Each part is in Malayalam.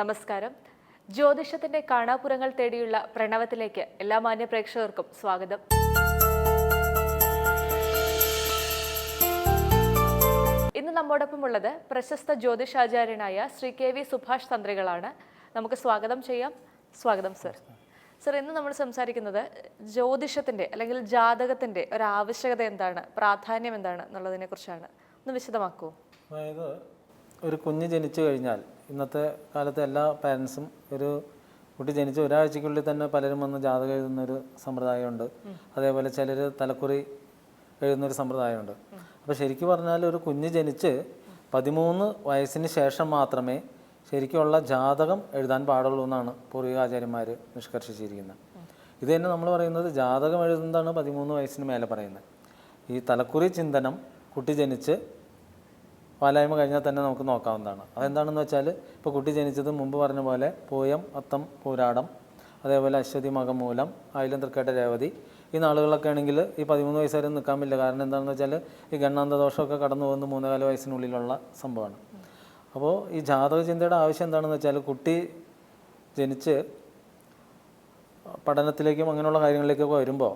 നമസ്കാരം. ജ്യോതിഷത്തിന്റെ കാണാപുരങ്ങൾ തേടിയുള്ള പ്രണവത്തിലേക്ക് എല്ലാ മാന്യ പ്രേക്ഷകർക്കും സ്വാഗതം. ഇന്ന് നമ്മോടൊപ്പം ഉള്ളത് പ്രശസ്ത ജ്യോതിഷാചാര്യനായ ശ്രീ കെ വി സുഭാഷ് തന്ത്രികളാണ്. നമുക്ക് സ്വാഗതം ചെയ്യാം. സ്വാഗതം സർ. സർ ഇന്ന് നമ്മൾ സംസാരിക്കുന്നത് ജ്യോതിഷത്തിന്റെ അല്ലെങ്കിൽ ജാതകത്തിന്റെ ഒരു ആവശ്യകത എന്താണ് പ്രാധാന്യം എന്താണ് എന്നുള്ളതിനെ കുറിച്ചാണ് ഒന്ന് വിശദമാക്കൂ. അതായത് ഒരു കുഞ്ഞ് ജനിച്ചു കഴിഞ്ഞാൽ ഇന്നത്തെ കാലത്തെ എല്ലാ പാരൻസും ഒരു കുട്ടി ജനിച്ച ഒരാഴ്ചയ്ക്കുള്ളിൽ തന്നെ പലരും വന്ന് ജാതകം എഴുതുന്നൊരു സമ്പ്രദായമുണ്ട്. അതേപോലെ ചിലർ തലക്കുറി എഴുതുന്നൊരു സമ്പ്രദായമുണ്ട്. അപ്പോൾ ശരിക്കും പറഞ്ഞാൽ ഒരു കുഞ്ഞ് ജനിച്ച് പതിമൂന്ന് വയസ്സിന് ശേഷം മാത്രമേ ശരിക്കുള്ള ജാതകം എഴുതാൻ പാടുള്ളൂ എന്നാണ് പൂർവികാചാര്യന്മാർ നിഷ്കർഷിച്ചിരിക്കുന്നത് ഇത് തന്നെ നമ്മൾ പറയുന്നത് ജാതകം എഴുതുന്നതാണ് പതിമൂന്ന് വയസ്സിന് മേലെ പറയുന്നത് ഈ തലക്കുറി ചിന്തനം കുട്ടി ജനിച്ച് പാലായ്മ കഴിഞ്ഞാൽ തന്നെ നമുക്ക് നോക്കാവുന്നതാണ്. അതെന്താണെന്ന് വെച്ചാൽ ഇപ്പോൾ കുട്ടി ജനിച്ചത് മുമ്പ് പറഞ്ഞ പോലെ പൂയം അത്തം പൂരാടം അതേപോലെ അശ്വതി മകമൂലം ആയിലും തൃക്കേട്ട രേവതി. ഈ നാളുകളൊക്കെ ആണെങ്കിൽ ഈ പതിമൂന്ന് വയസ്സ് വരെ നിൽക്കാൻ പറ്റില്ല. കാരണം എന്താണെന്ന് വെച്ചാൽ ഈ ഗണ്ണാന്ത ദോഷമൊക്കെ കടന്നു പോകുന്ന മൂന്നേകാല വയസ്സിനുള്ളിലുള്ള സംഭവമാണ്. അപ്പോൾ ഈ ജാതക ചിന്തയുടെ ആവശ്യം എന്താണെന്ന് വെച്ചാൽ കുട്ടി ജനിച്ച് പഠനത്തിലേക്കും അങ്ങനെയുള്ള കാര്യങ്ങളിലേക്കൊക്കെ വരുമ്പോൾ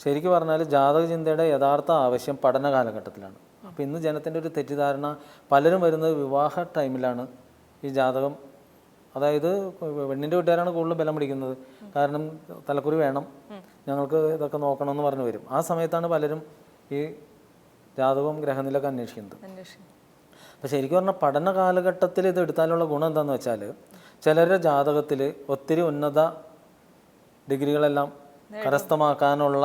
ശരിക്കും പറഞ്ഞാൽ ജാതക ചിന്തയുടെ യഥാർത്ഥ ആവശ്യം പഠന കാലഘട്ടത്തിലാണ് അപ്പോൾ ഇന്ന് ജനത്തിന്റെ ഒരു തെറ്റിദ്ധാരണ പലരും വരുന്നത് വിവാഹ ടൈമിലാണ് ഈ ജാതകം. അതായത് പെണ്ണിന്റെ വീട്ടുകാരാണ് കൂടുതൽ ബലം പിടിക്കുന്നത്. കാരണം തലക്കുറി വേണം. ഞങ്ങൾക്ക് ഇതൊക്കെ നോക്കണമെന്ന് പറഞ്ഞു വരും. ആ സമയത്താണ് പലരും ഈ ജാതകവും ഗ്രഹനിലൊക്കെ അന്വേഷിക്കുന്നത്. അപ്പം അപ്പോൾ ശരിക്കും പറഞ്ഞാൽ പഠന കാലഘട്ടത്തിൽ ഇത് എടുത്താലുള്ള ഗുണം എന്താണെന്ന് വെച്ചാൽ ചിലരുടെ ജാതകത്തിൽ ഒത്തിരി ഉന്നത ഡിഗ്രികളെല്ലാം കരസ്ഥമാക്കാനുള്ള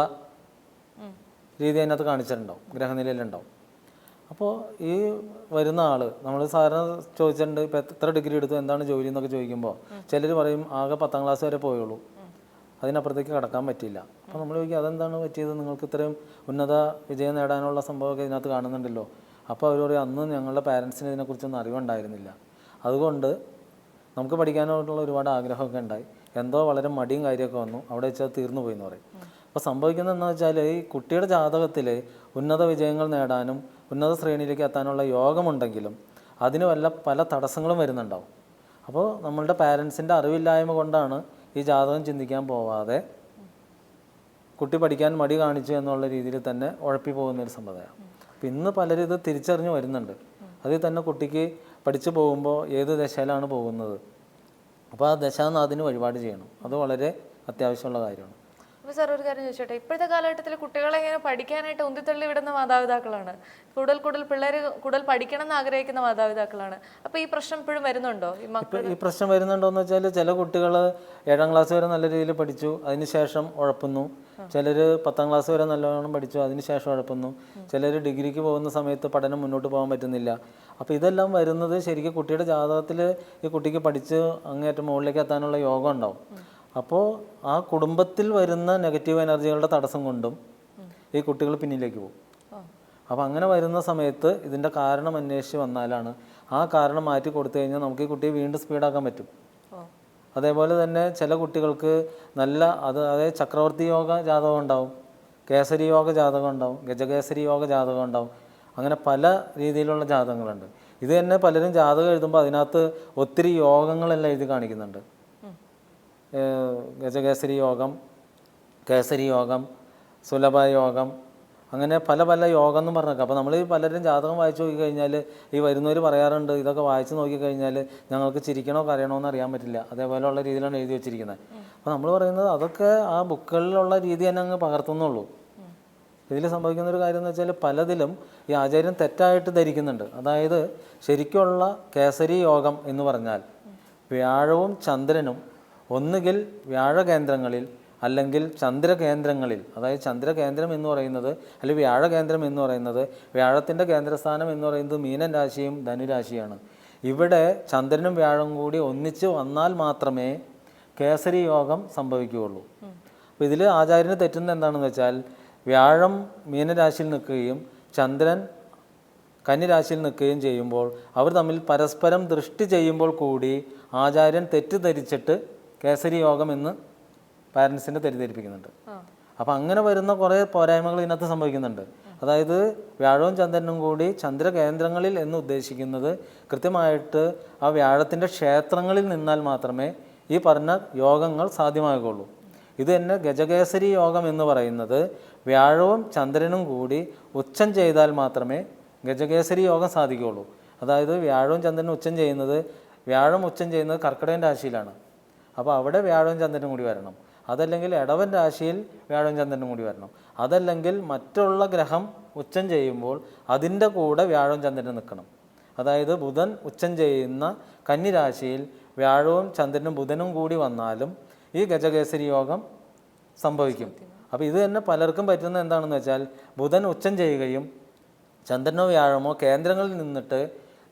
രീതി അതിനകത്ത് കാണിച്ചിട്ടുണ്ടാവും. ഗ്രഹനിലയിലുണ്ടാവും. അപ്പോൾ ഈ വരുന്ന ആൾ നമ്മൾ സാധാരണ ചോദിച്ചിട്ടുണ്ട് ഇപ്പോൾ എത്ര ഡിഗ്രി എടുത്തു എന്താണ് ജോലി എന്നൊക്കെ ചോദിക്കുമ്പോൾ ചിലർ പറയും ആകെ പത്താം ക്ലാസ് വരെ പോയുള്ളൂ. അതിനപ്പുറത്തേക്ക് കടക്കാൻ പറ്റില്ല അപ്പോൾ നമ്മൾ ചോദിക്കും അതെന്താണ് പറ്റിയത്? നിങ്ങൾക്ക് ഇത്രയും ഉന്നത വിജയം നേടാനുള്ള സംഭവമൊക്കെ ഇതിനകത്ത് കാണുന്നുണ്ടല്ലോ. അപ്പോൾ അവർ പറയും അന്ന് ഞങ്ങളുടെ പാരൻസിന് ഇതിനെക്കുറിച്ചൊന്നും അറിവുണ്ടായിരുന്നില്ല. അതുകൊണ്ട് നമുക്ക് പഠിക്കാനായിട്ടുള്ള ഒരുപാട് ആഗ്രഹമൊക്കെ ഉണ്ടായി. എന്തോ വളരെ മടിയും കാര്യമൊക്കെ വന്നു. അവിടെ വെച്ചാൽ തീർന്നു പോയി എന്ന് പറയും. അപ്പോൾ സംഭവിക്കുന്നത് വെച്ചാൽ ഈ കുട്ടിയുടെ ജാതകത്തിൽ ഉന്നത വിജയങ്ങൾ നേടാനും ഉന്നത ശ്രേണിയിലേക്ക് എത്താനുള്ള യോഗമുണ്ടെങ്കിലും അതിന് വല്ല പല തടസ്സങ്ങളും വരുന്നുണ്ടാവും. അപ്പോൾ നമ്മളുടെ പാരൻസിന്റെ അറിവില്ലായ്മ കൊണ്ടാണ് ഈ ജാതകം ചിന്തിക്കാൻ പോവാതെ കുട്ടി പഠിക്കാൻ മടി കാണിച്ചു എന്നുള്ള രീതിയിൽ തന്നെ ഉഴപ്പി പോകുന്ന ഒരു സമ്പ്രദായം. അപ്പം ഇന്ന് പലരും ഇത് തിരിച്ചറിഞ്ഞ് വരുന്നുണ്ട്. അതിൽ തന്നെ കുട്ടിക്ക് പഠിച്ചു പോകുമ്പോൾ ഏത് ദശയിലാണ് പോകുന്നത്? അപ്പോൾ ആ ദശാനാഥിന് വഴിപാട് ചെയ്യണം. അത് വളരെ അത്യാവശ്യമുള്ള കാര്യമാണ്. അപ്പോൾ സാർ ഒരു കാര്യം ചോദിച്ചോട്ടെ? ഇപ്പോഴത്തെ കാലഘട്ടത്തിൽ കുട്ടികളെ ഇങ്ങനെ പഠിക്കാനായിട്ട് ഉന്തിത്തള്ളി വിടുന്ന മാതാപിതാക്കളാണ്. കൂടുതൽ കൂടുതൽ പിള്ളേർ കൂടുതൽ പഠിക്കണം എന്ന് ആഗ്രഹിക്കുന്ന മാതാപിതാക്കളാണ്. അപ്പോൾ ഈ പ്രശ്നം ഇപ്പോഴും വരുന്നുണ്ടോ? ഈ മക്കൾ വരുന്നുണ്ടോ ഈ പ്രശ്നം വരുന്നുണ്ടോയെന്ന് വെച്ചാൽ ചില കുട്ടികൾ ഏഴാം ക്ലാസ് വരെ നല്ല രീതിയിൽ പഠിച്ചു അതിനുശേഷം ഉഴപ്പുന്നു. ചിലർ പത്താം ക്ലാസ് വരെ നല്ലോണം പഠിച്ചു അതിനുശേഷം ഉഴപ്പുന്നു. ചിലർ ഡിഗ്രിക്ക് പോകുന്ന സമയത്ത് പഠനം മുന്നോട്ട് പോകാൻ പറ്റുന്നില്ല. അപ്പോൾ ഇതെല്ലാം വരുന്നത് ശരിക്കും കുട്ടിയുടെ ജാതകത്തിൽ ഈ കുട്ടിക്ക് പഠിച്ച് അങ്ങേറ്റം മുകളിലേക്ക് എത്താനുള്ള യോഗം ഉണ്ടാവും. അപ്പോൾ ആ കുടുംബത്തിൽ വരുന്ന നെഗറ്റീവ് എനർജികളുടെ തടസ്സം കൊണ്ടും ഈ കുട്ടികൾ പിന്നിലേക്ക് പോകും. അപ്പോൾ അങ്ങനെ വരുന്ന സമയത്ത് ഇതിന്റെ കാരണം അന്വേഷിച്ച് വന്നാലാണ് ആ കാരണം മാറ്റി കൊടുത്തു കഴിഞ്ഞാൽ നമുക്ക് ഈ കുട്ടിയെ വീണ്ടും സ്പീഡാക്കാൻ പറ്റും. അതേപോലെ തന്നെ ചില കുട്ടികൾക്ക് നല്ല അത് അതായത് ചക്രവർത്തി യോഗ ജാതകം ഉണ്ടാവും കേസരി യോഗ ജാതകം ഉണ്ടാവും ഗജകേസരി യോഗ ജാതകം ഉണ്ടാവും. അങ്ങനെ പല രീതിയിലുള്ള ജാതകങ്ങളുണ്ട്. ഇത് തന്നെ പലരും ജാതകം എഴുതുമ്പോൾ അതിനകത്ത് ഒത്തിരി യോഗങ്ങളെല്ലാം എഴുതി കാണിക്കുന്നുണ്ട്. ഗജകേസരി യോഗം കേസരി യോഗം സുലഭ യോഗം അങ്ങനെ പല പല യോഗം എന്ന് പറഞ്ഞേക്കാം. അപ്പോൾ നമ്മൾ പലരും ജാതകം വായിച്ചു നോക്കിക്കഴിഞ്ഞാൽ ഈ വരുന്നവർ പറയാറുണ്ട് ഇതൊക്കെ വായിച്ചു നോക്കിക്കഴിഞ്ഞാൽ ഞങ്ങൾക്ക് ചിരിക്കണോ കരയണോ എന്ന് അറിയാൻ പറ്റില്ല. അതേപോലെയുള്ള രീതിയിലാണ് എഴുതി വെച്ചിരിക്കുന്നത് അപ്പോൾ നമ്മൾ പറയുന്നത് അതൊക്കെ ആ ബുക്കുകളിലുള്ള രീതി തന്നെ അങ്ങ് പകർത്തുന്നുള്ളൂ. ഇതിൽ സംഭവിക്കുന്ന ഒരു കാര്യം എന്ന് വെച്ചാൽ പലതിലും ഈ ആചാര്യം തെറ്റായിട്ട് ധരിക്കുന്നുണ്ട്. അതായത് ശരിക്കുള്ള കേസരി യോഗം എന്ന് പറഞ്ഞാൽ വ്യാഴവും ചന്ദ്രനും ഒന്നുകിൽ വ്യാഴകേന്ദ്രങ്ങളിൽ അല്ലെങ്കിൽ ചന്ദ്രകേന്ദ്രങ്ങളിൽ അതായത് ചന്ദ്രകേന്ദ്രം എന്ന് പറയുന്നത് അല്ലെങ്കിൽ വ്യാഴകേന്ദ്രം എന്ന് പറയുന്നത് വ്യാഴത്തിന്റെ കേന്ദ്രസ്ഥാനം എന്ന് പറയുന്നത് മീനൻ രാശിയും ധനുരാശിയാണ്. ഇവിടെ ചന്ദ്രനും വ്യാഴം കൂടി ഒന്നിച്ച് വന്നാൽ മാത്രമേ കേസരി യോഗം സംഭവിക്കുകയുള്ളൂ. അപ്പോൾ ഇതിൽ ആചാര്യന് തെറ്റുന്നത് എന്താണെന്ന് വെച്ചാൽ വ്യാഴം മീനരാശിയിൽ നിൽക്കുകയും ചന്ദ്രൻ കന്നിരാശിയിൽ നിൽക്കുകയും ചെയ്യുമ്പോൾ അവർ തമ്മിൽ പരസ്പരം ദൃഷ്ടി ചെയ്യുമ്പോൾ കൂടി ആചാര്യൻ തെറ്റിദ്ധരിച്ചിട്ട് കേസരി യോഗം എന്ന് പാരൻസിനെ തെറ്റിദ്ധരിപ്പിക്കുന്നുണ്ട്. അപ്പോൾ അങ്ങനെ വരുന്ന കുറേ പോരായ്മകൾ ഇതിനകത്ത് സംഭവിക്കുന്നുണ്ട്. അതായത് വ്യാഴവും ചന്ദ്രനും കൂടി ചന്ദ്രകേന്ദ്രങ്ങളിൽ എന്ന് ഉദ്ദേശിക്കുന്നത് കൃത്യമായിട്ട് ആ വ്യാഴത്തിന്റെ ക്ഷേത്രങ്ങളിൽ നിന്നാൽ മാത്രമേ ഈ പറഞ്ഞ യോഗങ്ങൾ സാധ്യമാകുള്ളൂ ഇത് തന്നെ ഗജകേസരി യോഗം എന്ന് പറയുന്നത് വ്യാഴവും ചന്ദ്രനും കൂടി ഉച്ചം ചെയ്താൽ മാത്രമേ ഗജകേസരി യോഗം സാധിക്കുകയുള്ളൂ. അതായത് വ്യാഴവും ചന്ദ്രനും ഉച്ചം ചെയ്യുന്നത് വ്യാഴം ഉച്ചം ചെയ്യുന്നത് കർക്കിടകൻ രാശിയിലാണ്. അപ്പോൾ അവിടെ വ്യാഴവും ചന്ദ്രനും കൂടി വരണം. അതല്ലെങ്കിൽ ഇടവൻ രാശിയിൽ വ്യാഴവും ചന്ദ്രനും കൂടി വരണം. അതല്ലെങ്കിൽ മറ്റുള്ള ഗ്രഹം ഉച്ചം ചെയ്യുമ്പോൾ അതിന്റെ കൂടെ വ്യാഴവും ചന്ദ്രനും നിൽക്കണം. അതായത് ബുധൻ ഉച്ചം ചെയ്യുന്ന കന്നിരാശിയിൽ വ്യാഴവും ചന്ദ്രനും ബുധനും കൂടി വന്നാലും ഈ ഗജകേസരി യോഗം സംഭവിക്കും. അപ്പോൾ ഇത് തന്നെ പലർക്കും പറ്റുന്ന എന്താണെന്ന് വെച്ചാൽ ബുധൻ ഉച്ചം ചെയ്യുകയും ചന്ദ്രനോ വ്യാഴമോ കേന്ദ്രങ്ങളിൽ നിന്നിട്ട്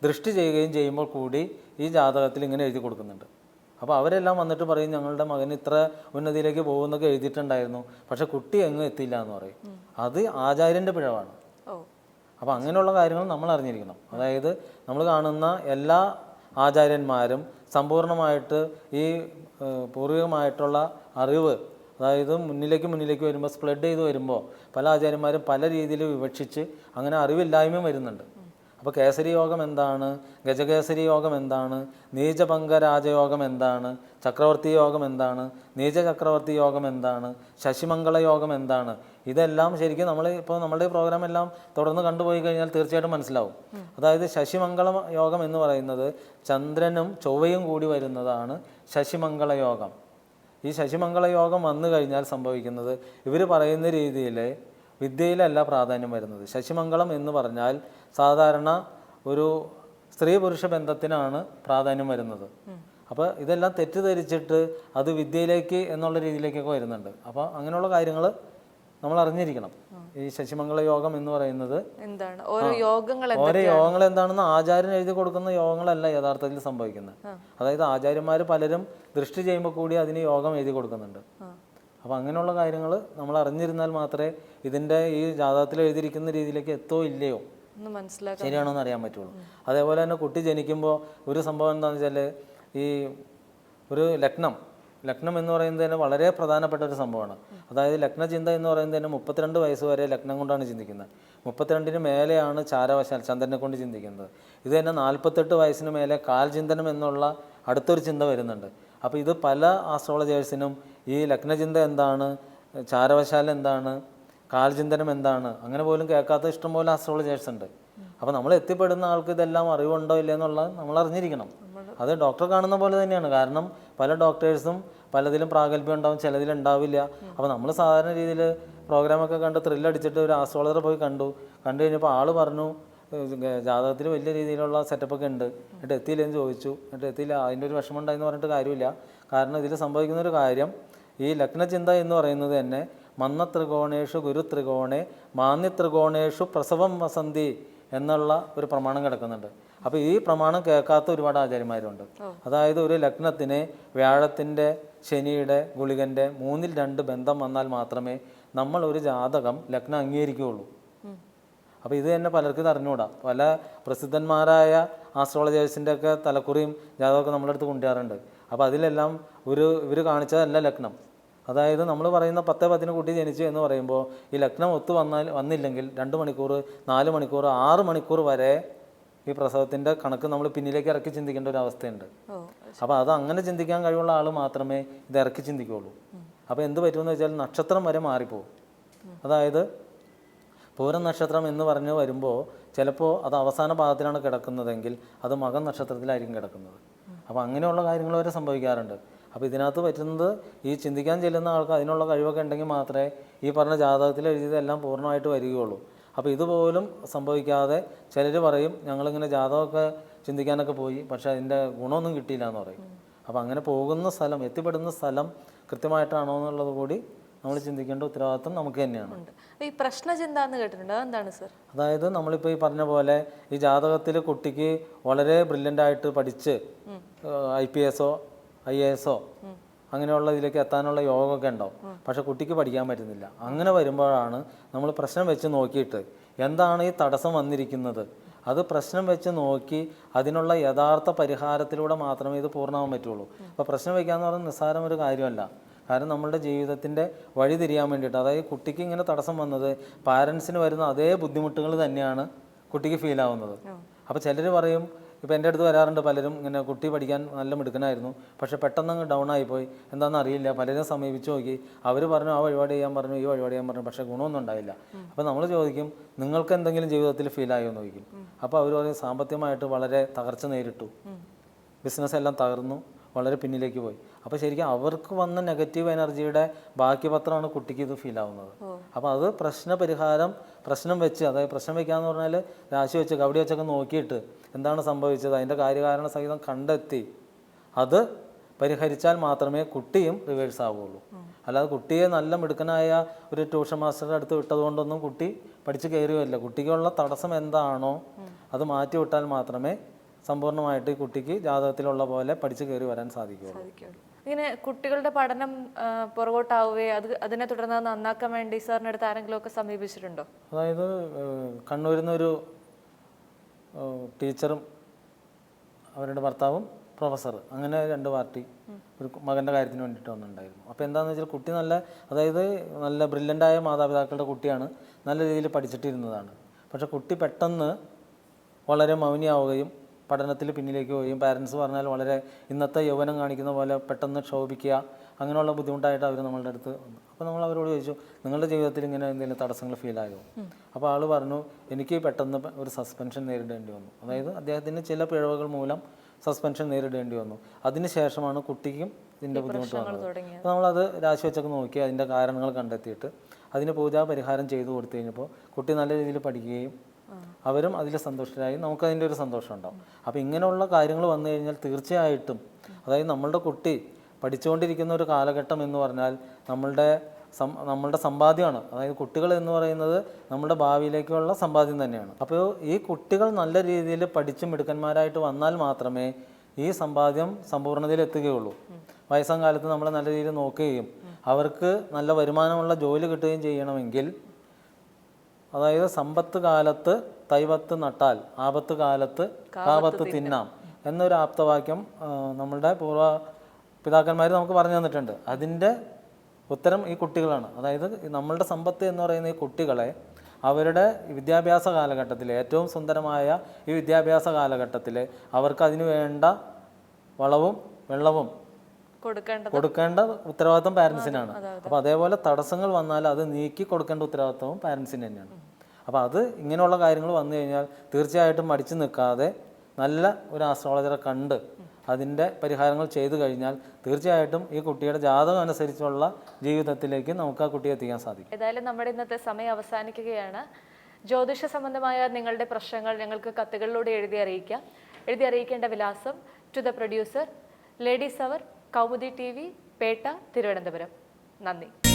ദൃഷ്ടി ചെയ്യുകയും ചെയ്യുമ്പോൾ കൂടി ഈ ജാതകത്തിൽ ഇങ്ങനെ എഴുതി കൊടുക്കുന്നുണ്ട്. അപ്പോൾ അവരെല്ലാം വന്നിട്ട് പറയും ഞങ്ങളുടെ മകൻ ഇത്ര ഉന്നതിയിലേക്ക് പോകുന്നൊക്കെ എഴുതിയിട്ടുണ്ടായിരുന്നു. പക്ഷെ കുട്ടി എങ്ങും എത്തിയില്ല എന്ന് പറയും. അത് ആചാര്യന്റെ പിഴവാണ്. അപ്പോൾ അങ്ങനെയുള്ള കാര്യങ്ങൾ നമ്മൾ അറിഞ്ഞിരിക്കണം. അതായത് നമ്മൾ കാണുന്ന എല്ലാ ആചാര്യന്മാരും സമ്പൂർണമായിട്ട് ഈ പൂർവികമായിട്ടുള്ള അറിവ് അതായത് മുന്നിലേക്ക് മുന്നിലേക്ക് വരുമ്പോൾ സ്പ്രെഡ് ചെയ്ത് വരുമ്പോൾ പല ആചാര്യന്മാരും പല രീതിയിൽ വിവക്ഷിച്ച് അങ്ങനെ അറിവില്ലായ്മയും വരുന്നുണ്ട്. അപ്പോൾ കേസരി യോഗം എന്താണ്? ഗജകേസരി യോഗം എന്താണ്? നീചഭംഗ എന്താണ്? ചക്രവർത്തി യോഗം എന്താണ്? നീചചക്രവർത്തി യോഗം എന്താണ്? ശശിമംഗള യോഗം എന്താണ്? ഇതെല്ലാം ശരിക്കും നമ്മൾ ഇപ്പോൾ നമ്മുടെ പ്രോഗ്രാം എല്ലാം തുടർന്ന് കണ്ടുപോയി കഴിഞ്ഞാൽ തീർച്ചയായിട്ടും മനസ്സിലാവും. അതായത് ശശിമംഗള യോഗം എന്ന് പറയുന്നത് ചന്ദ്രനും ചൊവ്വയും കൂടി വരുന്നതാണ് ശശിമംഗള യോഗം. ഈ ശശിമംഗള യോഗം വന്നു കഴിഞ്ഞാൽ സംഭവിക്കുന്നത് ഇവർ പറയുന്ന രീതിയിൽ വിദ്യയിലല്ല പ്രാധാന്യം വരുന്നത്. ശശിമംഗളം എന്ന് പറഞ്ഞാൽ സാധാരണ ഒരു സ്ത്രീ പുരുഷ ബന്ധത്തിനാണ് പ്രാധാന്യം വരുന്നത്. അപ്പോൾ ഇതെല്ലാം തെറ്റിദ്ധരിച്ചിട്ട് അത് വിദ്യയിലേക്ക് എന്നുള്ള രീതിയിലേക്കൊക്കെ വരുന്നുണ്ട്. അപ്പോൾ അങ്ങനെയുള്ള കാര്യങ്ങൾ നമ്മൾ അറിഞ്ഞിരിക്കണം. ഈ ശശിമംഗള യോഗം എന്ന് പറയുന്നത് എന്താണ്? ഓരോ യോഗങ്ങൾ എന്ത്- ഓരോ യോഗങ്ങൾ എന്താണെന്ന് ആചാര്യൻ എഴുതി കൊടുക്കുന്ന യോഗങ്ങളല്ല യഥാർത്ഥത്തിൽ സംഭവിക്കുന്നത്. അതായത് ആചാര്യന്മാർ പലരും ദൃഷ്ടി ചെയ്യുമ്പോൾ കൂടി അതിന് യോഗം എഴുതി കൊടുക്കുന്നുണ്ട്. അപ്പോൾ അങ്ങനെയുള്ള കാര്യങ്ങൾ നമ്മൾ അറിഞ്ഞിരുന്നാൽ മാത്രമേ ഇതിന്റെ ഈ ജാതകത്തിൽ എഴുതിയിരിക്കുന്ന രീതിയിലേക്ക് എത്തോ ഇല്ലയോ? ശരിയാണോ എന്ന് അറിയാൻ പറ്റുള്ളൂ. അതേപോലെ തന്നെ കുട്ടി ജനിക്കുമ്പോൾ ഒരു സംഭവം എന്താണെന്ന് വെച്ചാൽ ഈ ഒരു ലഗ്നം ലഗ്നം എന്ന് പറയുന്നത് തന്നെ വളരെ പ്രധാനപ്പെട്ട ഒരു സംഭവമാണ്. അതായത് ലഗ്നചിന്ത എന്ന് പറയുന്നത് തന്നെ മുപ്പത്തിരണ്ട് വയസ്സ് വരെ ലഗ്നം കൊണ്ടാണ് ചിന്തിക്കുന്നത്. മുപ്പത്തിരണ്ടിന് മേലെയാണ് ചാരവശാൽ ചന്ദ്രനെ കൊണ്ട് ചിന്തിക്കുന്നത്. ഇത് തന്നെ നാൽപ്പത്തെട്ട് വയസ്സിന് മേലെ കാൽചിന്തനം എന്നുള്ള അടുത്തൊരു ചിന്ത വരുന്നുണ്ട്. അപ്പോൾ ഇത് പല ആസ്ട്രോളജേഴ്സിനും ഈ ലഗ്നചിന്ത എന്താണ്? ചാരവശാല എന്താണ്? കാൽചിന്തനം എന്താണ്? അങ്ങനെ പോലും കേൾക്കാത്ത ഇഷ്ടംപോലെ ആസ്ട്രോളജേഴ്സ് ഉണ്ട്. അപ്പോൾ നമ്മൾ എത്തിപ്പെടുന്ന ആൾക്ക് ഇതെല്ലാം അറിവുണ്ടോ ഇല്ലേ എന്നുള്ളത് നമ്മൾ അറിഞ്ഞിരിക്കണം. അത് ഡോക്ടർ കാണുന്ന പോലെ തന്നെയാണ്. കാരണം പല ഡോക്ടേഴ്സും പലതിലും പ്രാഗൽഭ്യം ഉണ്ടാവും ചിലതിലുണ്ടാവില്ല അപ്പോൾ നമ്മൾ സാധാരണ രീതിയിൽ പ്രോഗ്രാമൊക്കെ കണ്ട് ത്രില്ലടിച്ചിട്ട് ഒരു ആസ്ട്രോളജറെ പോയി കണ്ടു. കണ്ടു കഴിഞ്ഞപ്പോൾ ആൾ പറഞ്ഞു ജാതകത്തിൽ വലിയ രീതിയിലുള്ള സെറ്റപ്പൊക്കെ ഉണ്ട്. എന്നിട്ട് എത്തിയില്ലെന്ന് ചോദിച്ചു. എന്നിട്ട് എത്തിയില്ല. അതിന്റെ ഒരു വിഷമം ഉണ്ടായെന്ന് പറഞ്ഞിട്ട് കാര്യമില്ല. കാരണം ഇതിൽ സംഭവിക്കുന്ന ഒരു കാര്യം ഈ ലഗ്നചിന്ത എന്ന് പറയുന്നത് തന്നെ മന്ന ത്രികോണേഷു ഗുരു ത്രികോണേ മാന്യ ത്രികോണേഷു പ്രസവം വസന്തി എന്നുള്ള ഒരു പ്രമാണം കിടക്കുന്നുണ്ട്. അപ്പോൾ ഈ പ്രമാണം കേൾക്കാത്ത ഒരുപാട് ആചാര്യന്മാരുണ്ട്. അതായത് ഒരു ലഗ്നത്തിന് വ്യാഴത്തിന്റെ ശനിയുടെ ഗുളികന്റെ മൂന്നിൽ രണ്ട് ബന്ധം വന്നാൽ മാത്രമേ നമ്മൾ ഒരു ജാതകം ലഗ്നം അംഗീകരിക്കുകയുള്ളൂ. അപ്പോൾ ഇത് തന്നെ പലർക്കും ഇത് അറിഞ്ഞുകൂടാ. പല പ്രസിദ്ധന്മാരായ ആസ്ട്രോളജേഴ്സിന്റെ ഒക്കെ തലക്കുറിയും ജാതകമൊക്കെ നമ്മളെടുത്ത് അടുത്ത് കൊണ്ടുവരാറുണ്ട്. അപ്പോൾ അതിലെല്ലാം ഒരു ഇവർ കാണിച്ചതല്ല ലഗ്നം. അതായത് നമ്മൾ പറയുന്ന പത്ത് പത്തിന് കുട്ടി ജനിച്ചു എന്ന് പറയുമ്പോൾ ഈ ലഗ്നം ഒത്തു വന്നാൽ വന്നില്ലെങ്കിൽ രണ്ട് മണിക്കൂർ നാല് മണിക്കൂർ ആറ് മണിക്കൂർ വരെ ഈ പ്രസവത്തിന്റെ കണക്ക് നമ്മൾ പിന്നിലേക്ക് ഇറക്കി ചിന്തിക്കേണ്ട ഒരു അവസ്ഥയുണ്ട്. അപ്പോൾ അത് അങ്ങനെ ചിന്തിക്കാൻ കഴിവുള്ള ആൾ മാത്രമേ ഇത് ഇറക്കി ചിന്തിക്കുകയുള്ളൂ. അപ്പോൾ എന്ത് പറ്റുമെന്ന് വെച്ചാൽ നക്ഷത്രം വരെ മാറിപ്പോകും അതായത് പൂരം നക്ഷത്രം എന്ന് പറഞ്ഞ് വരുമ്പോൾ ചിലപ്പോൾ അത് അവസാന പാദത്തിലാണ് കിടക്കുന്നതെങ്കിൽ അത് മകൻ നക്ഷത്രത്തിലായിരിക്കും കിടക്കുന്നത്. അപ്പോൾ അങ്ങനെയുള്ള കാര്യങ്ങൾ വരെ സംഭവിക്കാറുണ്ട്. അപ്പോൾ ഇതിനകത്ത് പറ്റുന്നത് ഈ ചിന്തിക്കാൻ ചെല്ലുന്ന ആൾക്ക് അതിനുള്ള കഴിവൊക്കെ ഉണ്ടെങ്കിൽ മാത്രമേ ഈ പറഞ്ഞ ജാതകത്തിൽ എഴുതിയതെല്ലാം പൂർണമായിട്ട് വരികയുള്ളൂ. അപ്പോൾ ഇതുപോലും സംഭവിക്കാതെ ചിലർ പറയും ഞങ്ങളിങ്ങനെ ജാതകമൊക്കെ ചിന്തിക്കാനൊക്കെ പോയി പക്ഷേ അതിന്റെ ഗുണമൊന്നും കിട്ടിയില്ല എന്ന് പറയും. അപ്പോൾ അങ്ങനെ പോകുന്ന സ്ഥലം എത്തിപ്പെടുന്ന സ്ഥലം കൃത്യമായിട്ടാണോ എന്നുള്ളത് കൂടി നമ്മൾ ചിന്തിക്കേണ്ട ഉത്തരവാദിത്വം നമുക്ക് തന്നെയാണ്. ഈ പ്രശ്ന ഈ പ്രശ്നചിന്ത എന്ന് കേട്ടിട്ടുണ്ട്? അതെന്താണ് സർ? അതായത് നമ്മളിപ്പോൾ ഈ പറഞ്ഞ പോലെ ഈ ജാതകത്തിൽ കുട്ടിക്ക് വളരെ ബ്രില്യന്റ് ആയിട്ട് പഠിച്ച് ഐ പി എസോ ഐ എ എസോ അങ്ങനെയുള്ള ഇതിലേക്ക് എത്താനുള്ള യോഗമൊക്കെ ഉണ്ടാവും. പക്ഷെ കുട്ടിക്ക് പഠിക്കാൻ പറ്റുന്നില്ല. അങ്ങനെ വരുമ്പോഴാണ് നമ്മൾ പ്രശ്നം വെച്ച് നോക്കിയിട്ട് എന്താണ് ഈ തടസ്സം വന്നിരിക്കുന്നത്? അത് പ്രശ്നം വെച്ച് നോക്കി അതിനുള്ള യഥാർത്ഥ പരിഹാരത്തിലൂടെ മാത്രമേ ഇത് പൂർണമാകാൻ പറ്റുള്ളൂ. അപ്പോൾ പ്രശ്നം വയ്ക്കാന്ന് പറയുന്നത് നിസ്സാരം ഒരു കാര്യമല്ല. കാരണം നമ്മളുടെ ജീവിതത്തിന്റെ വഴി തിരിയാൻ വേണ്ടിയിട്ട് അതായത് കുട്ടിക്ക് ഇങ്ങനെ തടസ്സം വന്നത് പാരൻസിന് വരുന്ന അതേ ബുദ്ധിമുട്ടുകൾ തന്നെയാണ് കുട്ടിക്ക് ഫീൽ ആവുന്നത്. അപ്പോൾ ചിലർ പറയും ഇപ്പോൾ എന്റെ അടുത്ത് വരാറുണ്ട് പലരും ഇങ്ങനെ കുട്ടി പഠിക്കാൻ നല്ല മിടുക്കനായിരുന്നു. പക്ഷേ പെട്ടെന്ന് അങ്ങ് ഡൗൺ ആയിപ്പോയി. എന്താണെന്ന് അറിയില്ല. പലരും സമീപിച്ചു നോക്കി. അവർ പറഞ്ഞു ആ വഴിപാട് ചെയ്യാൻ പറഞ്ഞു ഈ വഴിപാട് ചെയ്യാൻ പറഞ്ഞു. പക്ഷേ ഗുണമൊന്നും ഉണ്ടായില്ല. അപ്പോൾ നമ്മൾ ചോദിക്കും നിങ്ങൾക്ക് എന്തെങ്കിലും ജീവിതത്തിൽ ഫീൽ ആയോ? എന്ന് ചോദിക്കും. അപ്പോൾ അവർ പറയും സാമ്പത്തികമായിട്ട് വളരെ തകർച്ച നേരിട്ടു. ബിസിനസ് എല്ലാം തകർന്നു. വളരെ പിന്നിലേക്ക് പോയി. അപ്പോൾ ശരിക്കും അവർക്ക് വന്ന നെഗറ്റീവ് എനർജിയുടെ ബാക്കി പത്രമാണ് കുട്ടിക്ക് ഇത് ഫീൽ ആവുന്നത്. അപ്പോൾ അത് പ്രശ്ന പരിഹാരം പ്രശ്നം വെച്ച് അതായത് പ്രശ്നം വെക്കാന്ന് പറഞ്ഞാൽ രാശി വെച്ച് കവടി വെച്ചൊക്കെ നോക്കിയിട്ട് എന്താണ് സംഭവിച്ചത് അതിന്റെ കാര്യകാരണ സഹിതം കണ്ടെത്തി അത് പരിഹരിച്ചാൽ മാത്രമേ കുട്ടിയും റിവേഴ്സ് ആവുകയുള്ളൂ അല്ലാതെ കുട്ടിയെ നല്ല മിടുക്കനായ ഒരു ട്യൂഷൻ മാസ്റ്ററുടെ അടുത്ത് വിട്ടതുകൊണ്ടൊന്നും കുട്ടി പഠിച്ച് കയറുകയല്ല കുട്ടിക്കുള്ള തടസ്സം എന്താണോ അത് മാറ്റി വിട്ടാൽ മാത്രമേ സമ്പൂർണമായിട്ട് ഈ കുട്ടിക്ക് ജാതകത്തിലുള്ള പോലെ പഠിച്ചു കയറി വരാൻ സാധിക്കുകയുള്ളൂ സാധിക്കുള്ളൂ. ഇങ്ങനെ കുട്ടികളുടെ പഠനം പുറകോട്ടാവുകയോ അത് അതിനെ തുടർന്ന് നന്നാക്കാൻ വേണ്ടി സാറിന്റെ അടുത്ത് ആരെങ്കിലും ഒക്കെ സമീപിച്ചിട്ടുണ്ടോ? അതായത് കണ്ണൂരിൽ നിന്നൊരു ടീച്ചറും അവരുടെ ഭർത്താവും പ്രൊഫസർ അങ്ങനെ രണ്ട് പാർട്ടി ഒരു മകന്റെ കാര്യത്തിന് വേണ്ടിയിട്ട് വന്നിട്ടുണ്ടായിരുന്നു. അപ്പോൾ എന്താണെന്ന് വെച്ചാൽ കുട്ടി നല്ല അതായത് നല്ല ബ്രില്യന്റായ മാതാപിതാക്കളുടെ കുട്ടിയാണ് നല്ല രീതിയിൽ പഠിച്ചിട്ടിരുന്നതാണ്. പക്ഷെ കുട്ടി പെട്ടെന്ന് വളരെ മൗനിയാവുകയും പഠനത്തിൽ പിന്നിലേക്ക് പോവുകയും പാരൻസ് പറഞ്ഞാൽ വളരെ ഇന്നത്തെ യൗവനം കാണിക്കുന്ന പോലെ പെട്ടെന്ന് ക്ഷോഭിക്കുക അങ്ങനെയുള്ള ബുദ്ധിമുട്ടായിട്ട് അവർ നമ്മളുടെ അടുത്ത് വന്നു. അപ്പോൾ നമ്മൾ അവരോട് ചോദിച്ചു നിങ്ങളുടെ ജീവിതത്തിൽ ഇങ്ങനെ എന്തെങ്കിലും തടസ്സങ്ങൾ ഫീൽ ആയോ? അപ്പോൾ ആൾ പറഞ്ഞു എനിക്ക് പെട്ടെന്ന് ഒരു സസ്പെൻഷൻ നേരിടേണ്ടി വന്നു. അതായത് അദ്ദേഹത്തിന് ചില പിഴവുകൾ മൂലം സസ്പെൻഷൻ നേരിടേണ്ടി വന്നു. അതിനുശേഷമാണ് കുട്ടിക്കും ഇതിന്റെ ബുദ്ധിമുട്ട് വന്നത്. അപ്പോൾ നമ്മളത് രാശി വെച്ചൊക്കെ നോക്കി അതിന്റെ കാരണങ്ങൾ കണ്ടെത്തിയിട്ട് അതിന് പൂജാ പരിഹാരം ചെയ്തു കൊടുത്തു കഴിഞ്ഞപ്പോൾ കുട്ടി നല്ല രീതിയിൽ പഠിക്കുകയും അവരും അതിൽ സന്തുഷ്ടരായി നമുക്കതിന്റെ ഒരു സന്തോഷം ഉണ്ടാവും അപ്പോൾ ഇങ്ങനെയുള്ള കാര്യങ്ങൾ വന്നു കഴിഞ്ഞാൽ തീർച്ചയായിട്ടും അതായത് നമ്മളുടെ കുട്ടി പഠിച്ചുകൊണ്ടിരിക്കുന്ന ഒരു കാലഘട്ടം എന്ന് പറഞ്ഞാൽ നമ്മളുടെ സം നമ്മളുടെ സമ്പാദ്യമാണ്. അതായത് കുട്ടികൾ എന്ന് പറയുന്നത് നമ്മുടെ ഭാവിയിലേക്കുള്ള സമ്പാദ്യം തന്നെയാണ്. അപ്പോൾ ഈ കുട്ടികൾ നല്ല രീതിയിൽ പഠിച്ച് മിടുക്കന്മാരായിട്ട് വന്നാൽ മാത്രമേ ഈ സമ്പാദ്യം സമ്പൂർണതയിൽ എത്തുകയുള്ളൂ. വയസ്സാം കാലത്ത് നമ്മളെ നല്ല രീതിയിൽ നോക്കുകയും അവർക്ക് നല്ല വരുമാനമുള്ള ജോലി കിട്ടുകയും ചെയ്യണമെങ്കിൽ അതായത് സമ്പത്ത് കാലത്ത് തൈവത്ത് നട്ടാൽ ആപത്ത് കാലത്ത് കാപത്ത് തിന്നാം. എന്നൊരു ആപ്തവാക്യം നമ്മുടെ നമ്മളുടെ പൂർവ പിതാക്കന്മാർ നമുക്ക് പറഞ്ഞു തന്നിട്ടുണ്ട്. അതിന്റെ ഉത്തരം ഈ കുട്ടികളാണ്. അതായത് നമ്മളുടെ സമ്പത്ത് എന്ന് പറയുന്ന ഈ കുട്ടികളെ അവരുടെ വിദ്യാഭ്യാസ കാലഘട്ടത്തിൽ ഏറ്റവും സുന്ദരമായ ഈ വിദ്യാഭ്യാസ കാലഘട്ടത്തിൽ അവർക്ക് അതിനു വേണ്ട വളവും വെള്ളവും കൊടുക്കേണ്ട ഉത്തരവാദിത്വം പാരൻസിനാണ്. അപ്പോൾ അതേപോലെ തടസ്സങ്ങൾ വന്നാൽ അത് നീക്കി കൊടുക്കേണ്ട ഉത്തരവാദിത്വവും പാരൻസിന് തന്നെയാണ്. അപ്പോൾ അത് ഇങ്ങനെയുള്ള കാര്യങ്ങൾ വന്നു കഴിഞ്ഞാൽ തീർച്ചയായിട്ടും മടിച്ചു നിൽക്കാതെ നല്ല ഒരു ആസ്ട്രോളജറെ കണ്ട് അതിന്റെ പരിഹാരങ്ങൾ ചെയ്തു കഴിഞ്ഞാൽ തീർച്ചയായിട്ടും ഈ കുട്ടിയുടെ ജാതകം അനുസരിച്ചുള്ള ജീവിതത്തിലേക്ക് നമുക്ക് ആ കുട്ടിയെ എത്തിക്കാൻ സാധിക്കും. ഏതായാലും നമ്മുടെ ഇന്നത്തെ സമയം അവസാനിക്കുകയാണ്. ജ്യോതിഷ സംബന്ധമായ നിങ്ങളുടെ പ്രശ്നങ്ങൾ ഞങ്ങൾക്ക് കത്തുകളിലൂടെ എഴുതി അറിയിക്കാം. എഴുതി അറിയിക്കേണ്ട വിലാസം to the producer ladies hour Kaumudi T V Pettah Thiruvananthapuram. നന്ദി.